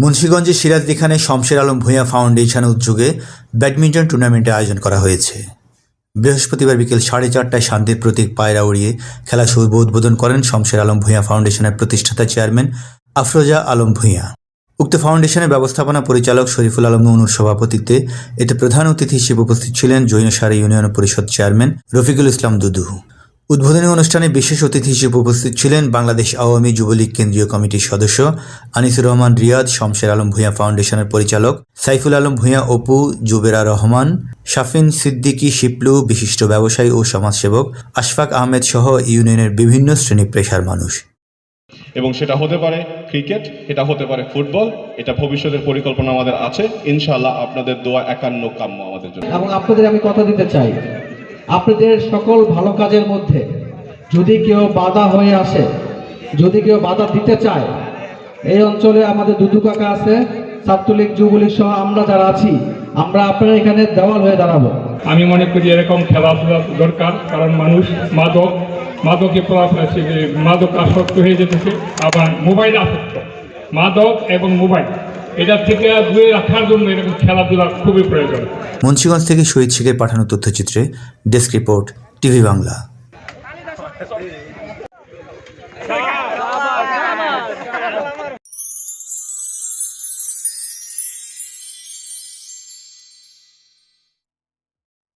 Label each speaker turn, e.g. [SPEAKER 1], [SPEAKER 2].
[SPEAKER 1] মুন্সীগঞ্জের সিরাজদি শমশের আলম ভূঁইয়া ফাউন্ডেশন উদ্যোগে ব্যাডমিন্টন টুর্নামেন্টের আয়োজন করা হয়েছে বৃহস্পতিবার বিকেল সাড়ে চারটায় শান্তির প্রতীক পায়রা উড়িয়ে খেলা শুভ উদ্বোধন করেন শমশের আলম ভূঁইয়া ফাউন্ডেশনের প্রতিষ্ঠাতা চেয়ারম্যান আফরোজা আলম ভূঁইয়া উক্ত ফাউন্ডেশনের ব্যবস্থাপনা পরিচালক শরীফুল আলম মনুর সভাপতিত্বে এতে প্রধান অতিথি হিসেবে উপস্থিত ছিলেন জৈনসারি ইউনিয়ন পরিষদ চেয়ারম্যান রফিকুল ইসলাম দুদু উদ্বোধনী অনুষ্ঠানে বিশেষ অতিথি হিসেবে উপস্থিত ছিলেন বাংলাদেশ আওয়ামী যুবলীগ কেন্দ্রীয় কমিটির সদস্য আনিসুর রহমান রিয়াদ শমশের আলম ভূঁয়া ফাউন্ডেশনের পরিচালক সাইফুল আলম ভূঁয়া অপু জুবেরা রহমান শাফিন সিদ্দিকি শিপলু বিশিষ্ট ব্যবসায়ী ও সমাজসেবক আশফাক আহমেদ সহ ইউনিয়নের বিভিন্ন শ্রেণী পেশার মানুষ
[SPEAKER 2] এবং সেটা হতে পারে ক্রিকেট এটা হতে পারে ফুটবল এটা ভবিষ্যতের পরিকল্পনা আমাদের আছে ইনশাআল্লাহ আপনাদের দোয়া একান্ন কাম্য আমাদের জন্য
[SPEAKER 3] এবং আপনাদের আমি কথা দিতে চাই আপনাদের সকল ভালো কাজের মধ্যে যদি কেউ বাধা হয়ে আসে যদি কেউ বাধা দিতে চায় এই অঞ্চলে আমাদের দুদু কাকা আছে ছাত্রলীগ যুবলীগ সহ আমরা যারা আছি আমরা আপনার এখানে দেওয়াল হয়ে দাঁড়াবো
[SPEAKER 4] আমি মনে করি এরকম খেলাধুলা দরকার কারণ মানুষ মাদক মাদকে মাদক আসক্ত হয়ে যেতেছে আবার মোবাইল আসক্ত মাদক এবং মোবাইল মুন্সীগঞ্জ থেকে দূরে রাখার জন্য এরকম খেলাধুলা খুবই প্রয়োজন
[SPEAKER 1] মুন্সিগঞ্জ থেকে শহীদ শেখের পাঠানো তথ্যচিত্রে ডেস্ক রিপোর্ট টিভি বাংলা